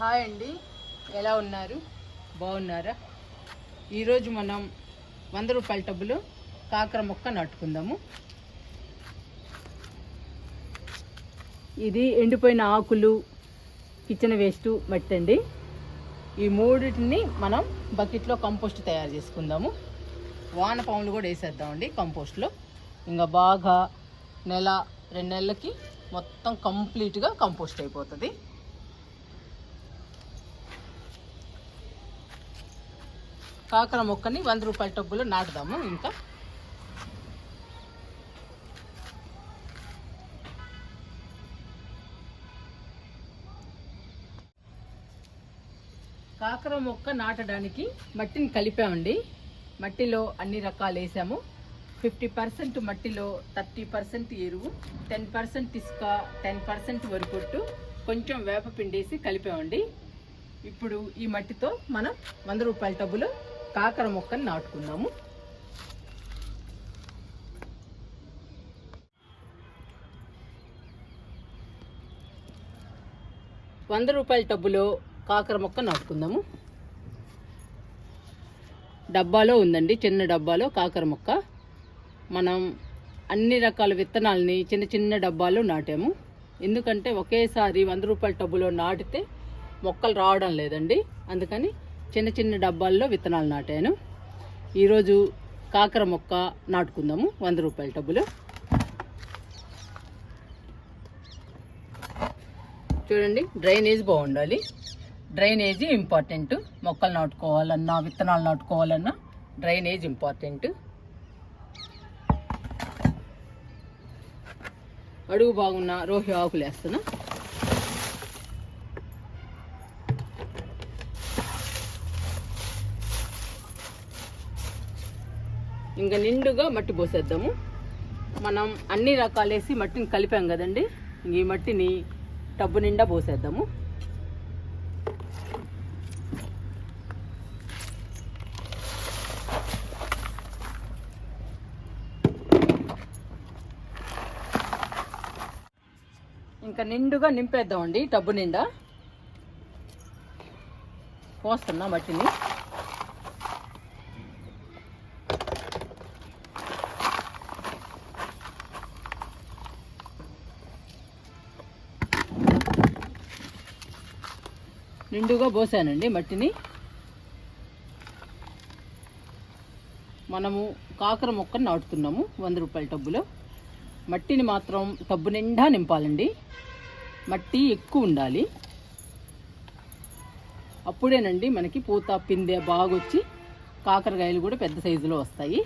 Hi అండి. ఎలా ఉన్నారు? బాగున్నారా? ఈరోజు మనం వంద రూపాయల టబ్బులు కాకర మొక్క నాటుకుందాము. ఇది ఎండిపోయిన ఆకులు కిచెన్ వేస్ట్ మట్టి అండి. ఈ మూడింటిని మనం బకెట్లో కంపోస్ట్ తయారు చేసుకుందాము. వాన పాములు కూడా వేసేద్దామండి కంపోస్ట్లో. ఇంకా బాగా నెల రెండు నెలలకి మొత్తం కంప్లీట్గా కంపోస్ట్ అయిపోతుంది. కాకర మొక్కని వంద రూపాయల టబ్బులో నాటుదాము. ఇంకా కాకర మొక్క నాటడానికి మట్టిని కలిపామండి. మట్టిలో అన్ని రకాలు వేసాము. ఫిఫ్టీ పర్సెంట్ మట్టిలో థర్టీ పర్సెంట్ ఎరువు టెన్ పర్సెంట్ ఇసుక టెన్ పర్సెంట్ వరిపొట్టు కొంచెం వేపపిండేసి వేసి కలిపామండి. ఇప్పుడు ఈ మట్టితో మనం వంద రూపాయల టబ్బులో కాకర మొక్కని నాటుకుందాము. వంద రూపాయల టబ్బులో కాకర మొక్క నాటుకుందాము. డబ్బాలో ఉందండి చిన్న డబ్బాలో కాకర మొక్క. మనం అన్ని రకాల విత్తనాలని చిన్న చిన్న డబ్బాలో నాటాము. ఎందుకంటే ఒకేసారి వంద రూపాయల టబ్బులో నాటితే మొక్కలు రావడం లేదండి. అందుకని చిన్న చిన్న డబ్బాల్లో విత్తనాలు నాటాను. ఈరోజు కాకర మొక్క నాటుకుందాము. వంద రూపాయల టబ్బులు. చూడండి డ్రైనేజ్ బాగుండాలి. Drainage important. మొక్కలు నాటుకోవాలన్నా విత్తనాలు నాటుకోవాలన్నా డ్రైనేజ్ ఇంపార్టెంట్. అడుగు బాగున్న రోహి ఆకులు వేస్తున్నా. ఇంకా నిండుగా మట్టి పోసేద్దాము. మనం అన్ని రకాలు వేసి మట్టిని కలిపాం కదండి. ఈ మట్టిని టబ్బు నిండా పోసేద్దాము. ఇంకా నిండుగా నింపేద్దామండి టబ్బు నిండా. పోస్తున్నా మట్టిని. నిండుగా పోసానండి మట్టిని. మనము కాకర మొక్కను నాటుతున్నాము వంద రూపాయల టబ్బులో. మట్టిని మాత్రం టబ్బు నిండా నింపాలండి. మట్టి ఎక్కువ ఉండాలి. అప్పుడేనండి మనకి పూత పిందె బాగొచ్చి కాకరకాయలు కూడా పెద్ద సైజులో వస్తాయి.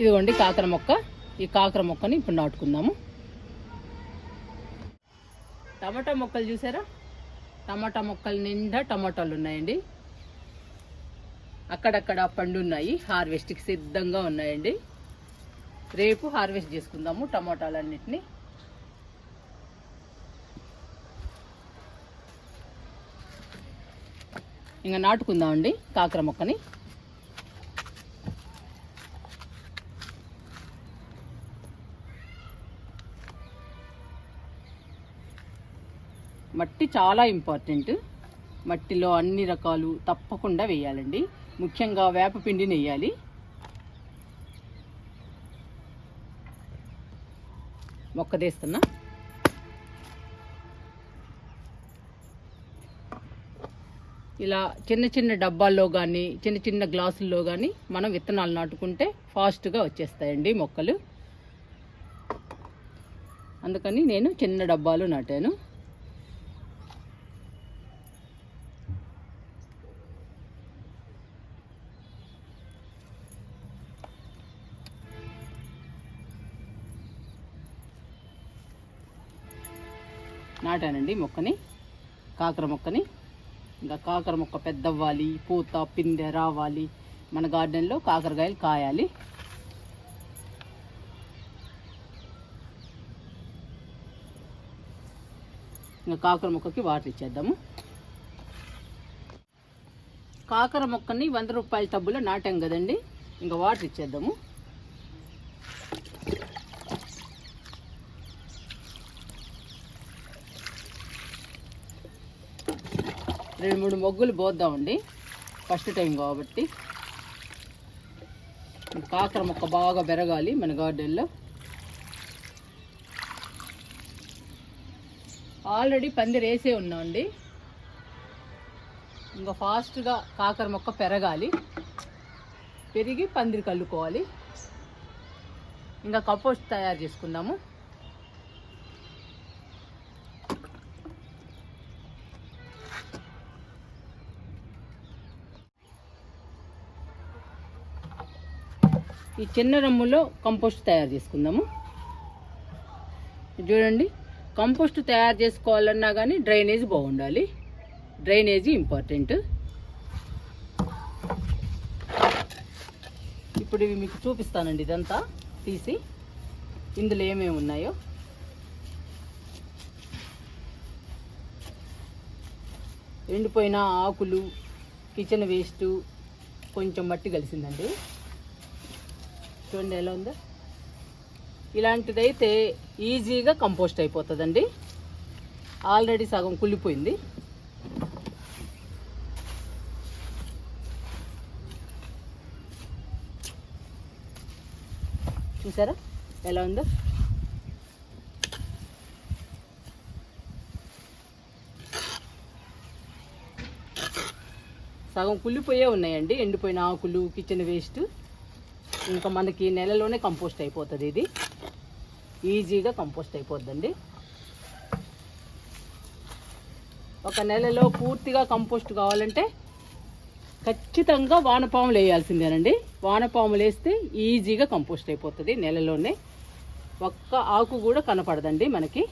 ఇదిగోండి కాకర మొక్క. ఈ కాకర మొక్కని ఇప్పుడు నాటుకుందాము. టమాటా మొక్కలు చూసారా? టమాటా మొక్కలు నిండా టమాటాలు ఉన్నాయండి. అక్కడక్కడ పండు ఉన్నాయి. హార్వెస్ట్కి సిద్ధంగా ఉన్నాయండి. రేపు హార్వెస్ట్ చేసుకుందాము టమాటాలన్నిటిని. ఇంకా నాటుకుందామండి కాకర మొక్కని. మట్టి చాలా ఇంపార్టెంట్. మట్టిలో అన్ని రకాలు తప్పకుండా వేయాలండి. ముఖ్యంగా వేపపిండిని వేయాలి మొక్క తీస్తున్నా ఇలా చిన్న చిన్న డబ్బాల్లో కానీ చిన్న చిన్న గ్లాసుల్లో కానీ మనం విత్తనాలు నాటుకుంటే ఫాస్ట్గా వచ్చేస్తాయండి మొక్కలు. అందుకని నేను చిన్న డబ్బాలు నాటాను. నాటానండి మొక్కని కాకర మొక్కని. ఇంకా కాకర మొక్క పెద్దవ్వాలి పూత పిందె రావాలి. మన గార్డెన్లో కాకరకాయలు కాయాలి. ఇంకా కాకర మొక్కకి వాటర్ ఇచ్చేద్దాము. కాకర మొక్కని వంద రూపాయల టబ్బులో నాటాం కదండి. ఇంకా వాటర్ ఇచ్చేద్దాము. రెండు మూడు మొగ్గులు పోద్దామండి ఫస్ట్ టైం కాబట్టి. కాకర మొక్క బాగా పెరగాలి మన గార్డెన్లో. ఆల్రెడీ పందిరి వేసే ఉన్నామండి ఇంకా ఫాస్ట్గా కాకర మొక్క పెరగాలి. పెరిగి పందిరి కల్లుకోవాలి. ఇంకా కంపోస్ట్ తయారు చేసుకుందాము. ఈ చిన్న రమ్ములో కంపోస్ట్ తయారు చేసుకుందాము. చూడండి కంపోస్ట్ తయారు చేసుకోవాలన్నా కానీ డ్రైనేజ్ బాగుండాలి. Drainage important. ఇప్పుడు ఇవి మీకు చూపిస్తానండి ఇదంతా తీసి. ఇందులో ఏమేమి ఉన్నాయో. ఎండిపోయిన ఆకులు కిచెన్ వేస్ట్ కొంచెం మట్టి కలిసిందండి. చూడండి ఎలా ఉందో. ఇలాంటిదైతే ఈజీగా కంపోస్ట్ అయిపోతుందండి. ఆల్రెడీ సగం కుళ్ళిపోయింది. చూసారా? ఎలా ఉందో? సగం కుళ్ళిపోయే ఉన్నాయండి. ఎండిపోయిన ఆకులు కిచెన్ వేస్ట్. ఇంకా మనకి నెలలోనే కంపోస్ట్ అయిపోతుంది ఇది. ఈజీగా కంపోస్ట్ అయిపోద్దండి. ఒక నెలలో పూర్తిగా కంపోస్ట్ కావాలంటే ఖచ్చితంగా వానపాములు వేయాల్సిందేనండి. వానపాములు వేస్తే ఈజీగా కంపోస్ట్ అయిపోతుంది నెలలోనే. ఒక్క ఆకు కూడా కనపడదండి మనకి.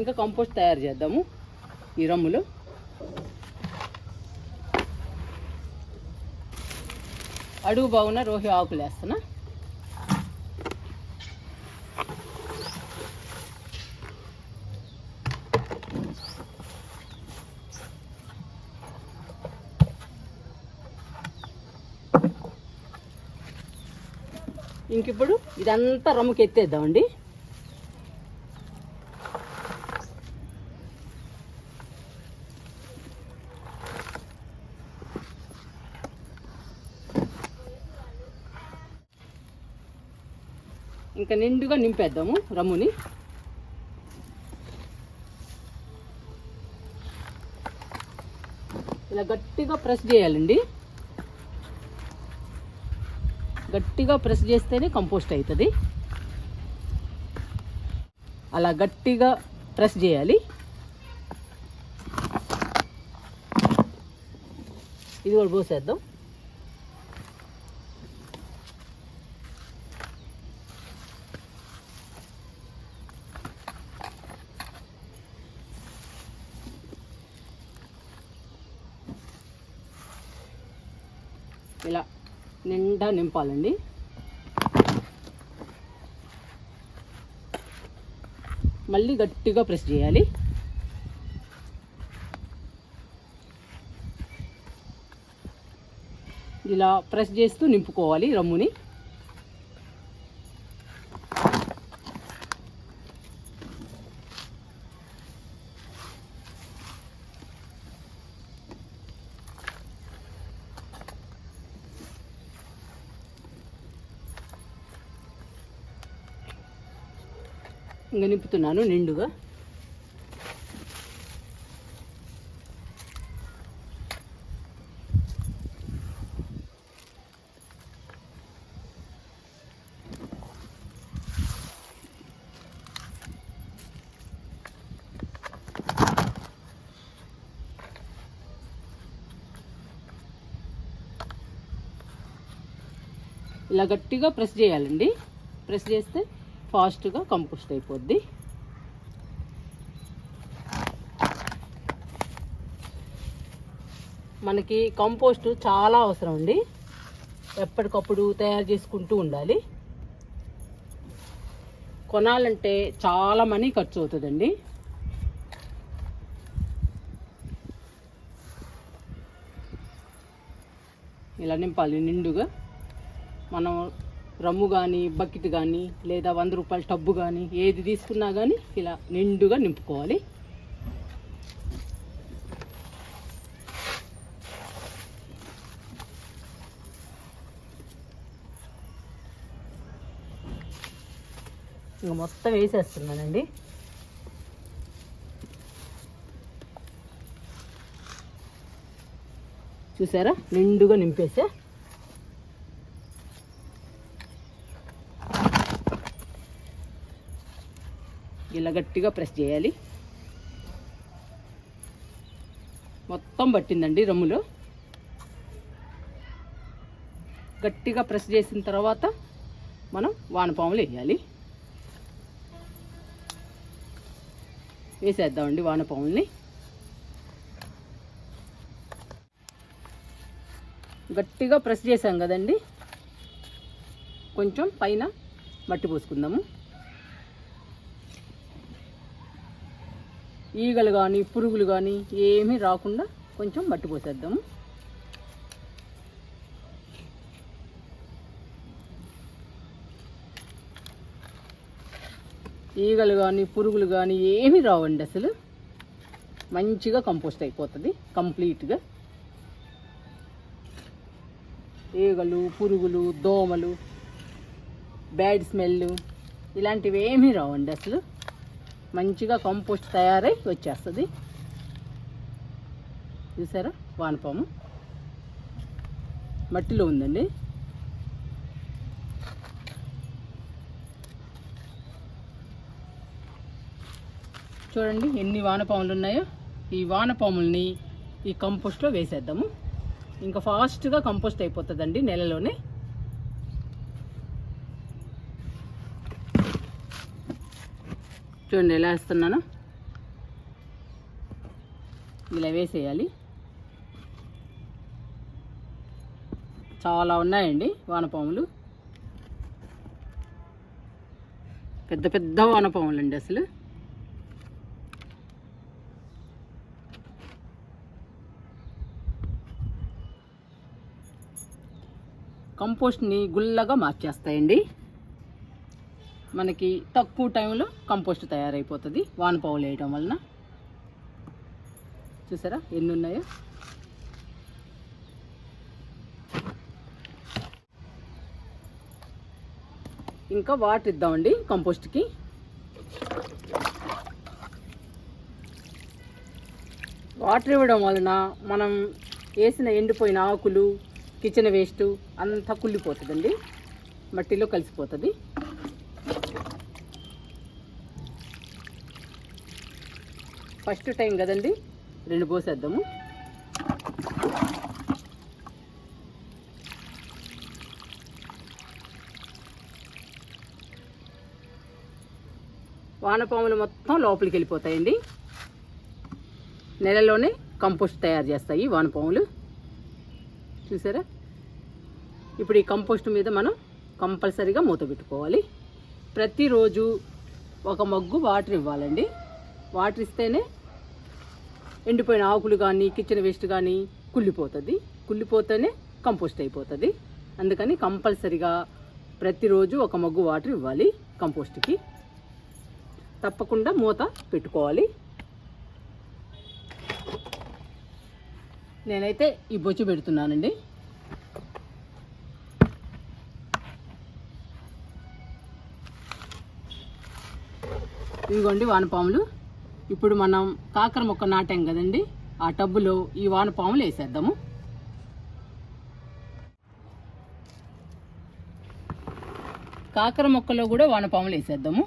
ఇంకా కంపోస్ట్ తయారు చేద్దాము ఈ రమ్ములు. అడుగు బాగున్న రోహి ఆకులు వేస్తున్నా. ఇంకిప్పుడు ఇదంతా రమ్ముకి ఎత్తేద్దామండి ఇంకా నిండుగా నింపేద్దాము రమ్ముని. ఇలా గట్టిగా ప్రెస్ చేయాలండి. గట్టిగా ప్రెస్ చేస్తేనే కంపోస్ట్ అవుతుంది అలా గట్టిగా ప్రెస్ చేయాలి. ఇది కూడా పోసేద్దాం. ఇలా నిండా నింపాలండి. మళ్ళీ గట్టిగా ప్రెస్ చేయాలి. ఇలా ప్రెస్ చేస్తూ నింపుకోవాలి రమ్ముని. ఇంకా నింపుతున్నాను నిండుగా. ఇలా గట్టిగా ప్రెస్ చేయాలండి. ప్రెస్ చేస్తే ఫాస్ట్గా కంపోస్ట్ అయిపోద్ది. మనకి కంపోస్ట్ చాలా అవసరం అండి. ఎప్పటికప్పుడు తయారు చేసుకుంటూ ఉండాలి. కొనాలంటే చాలా మనీ ఖర్చు అవుతుందండి ఇలా నింపాలి నిండుగా. మనం రమ్ము కానీ బకెట్ కానీ లేదా వంద రూపాయల టబ్బు కానీ ఏది తీసుకున్నా కానీ ఇలా నిండుగా నింపుకోవాలి. ఇంకా మొత్తం వేసేస్తున్నానండి. చూసారా? నిండుగా నింపేసా? ఇలా గట్టిగా ప్రెస్ చేయాలి. మొత్తం పట్టిందండి రమ్ములు. గట్టిగా ప్రెస్ చేసిన తర్వాత మనం వానపాములు వేయాలి. వేసేద్దామండి వానపాముల్ని. గట్టిగా ప్రెస్ చేసాం కదండి. కొంచెం పైన మట్టి పోసుకుందాము. ఈగలు కానీ పురుగులు కానీ ఏమీ రాకుండా కొంచెం మట్టి పోసేద్దాము ఈగలు కానీ పురుగులు కానీ ఏమీ రావండి అసలు. మంచిగా కంపోస్ట్ అయిపోతుంది కంప్లీట్గా. ఈగలు పురుగులు దోమలు బ్యాడ్ స్మెల్ ఇలాంటివి ఏమీ రావండి అసలు. మంచిగా కంపోస్ట్ తయారై వచ్చేస్తుంది. చూసారా? వానపాము. మట్టిలో ఉందండి. చూడండి ఎన్ని వానపాములు ఉన్నాయో ఈ వానపాముల్ని ఈ కంపోస్ట్లో వేసేద్దాము. ఇంకా ఫాస్ట్గా కంపోస్ట్ అయిపోతుందండి నెలలోనే. చూడండి ఎలా వేస్తున్నాను. ఇలా వేసేయాలి. చాలా ఉన్నాయండి వానపాములు. పెద్ద పెద్ద వానపాములు అండి అసలు. కంపోస్ట్ని గుల్లగా మార్చేస్తాయండి. మనకి తక్కువ టైంలో కంపోస్ట్ తయారైపోతుంది. వానపావులు వేయడం వలన. చూసారా? ఎన్ని ఉన్నాయో ఇంకా వాటర్ ఇద్దామండి కంపోస్ట్కి. వాటర్ ఇవ్వడం వలన మనం వేసిన ఎండిపోయిన ఆకులు కిచెన్ వేస్ట్ అంతా కుళ్ళిపోతుందండి. మట్టిలో కలిసిపోతుంది. ఫస్ట్ టైం కదండి? రెండు పోసేద్దాము. వానపాములు మొత్తం లోపలికి వెళ్ళిపోతాయండి. నెలలోనే కంపోస్ట్ తయారు చేస్తాయి వానపాములు. చూసారా? ఇప్పుడు ఈ కంపోస్ట్ మీద మనం కంపల్సరీగా మూత పెట్టుకోవాలి. ప్రతిరోజు ఒక మగ్గు వాటర్ ఇవ్వాలండి. వాటర్ ఇస్తేనే ఎండిపోయిన ఆకులు కానీ కిచెన్ వేస్ట్ కానీ కుళ్ళిపోతుంది. కుళ్ళిపోతేనే కంపోస్ట్ అయిపోతుంది. అందుకని కంపల్సరిగా ప్రతిరోజు ఒక మగ్గు వాటర్ ఇవ్వాలి కంపోస్ట్కి తప్పకుండా మూత పెట్టుకోవాలి. నేనైతే ఈ బొచ్చు పెడుతున్నానండి. ఇదిగోండి వానపాములు ఇప్పుడు మనం కాకర మొక్క నాటాం కదండి ఆ టబ్బులో ఈ వానపాములు వేసేద్దాము. కాకర మొక్కలో కూడా వానపాములు వేసేద్దాము.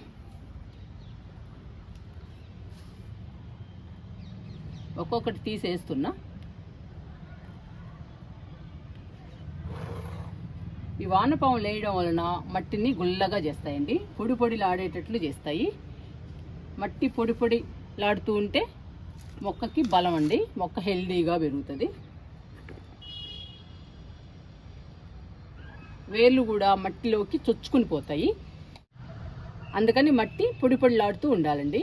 ఒక్కొక్కటి తీసేస్తున్నా. ఈ వానపాములు వేయడం వలన మట్టిని గుల్లగా చేస్తాయండి పొడి పొడిలాడేటట్లు చేస్తాయి. మట్టి పొడి లాడుతూ ఉంటే మొక్కకి బలం అండి. మొక్క హెల్దీగా పెరుగుతుంది. వేర్లు కూడా మట్టిలోకి చొచ్చుకుని పోతాయి. అందుకని మట్టి పొడి పొడిలాడుతూ ఉండాలండి.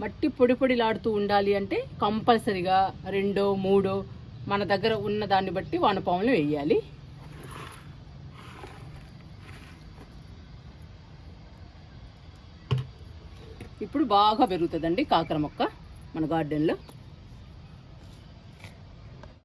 మట్టి పొడి పొడిలాడుతూ ఉండాలి అంటే కంపల్సరిగా రెండో మూడో మన దగ్గర ఉన్న దాన్ని బట్టి వానపాములు వేయాలి. ఇప్పుడు బాగా పెరుగుతుందండి కాకర మొక్క మన గార్డెన్లో.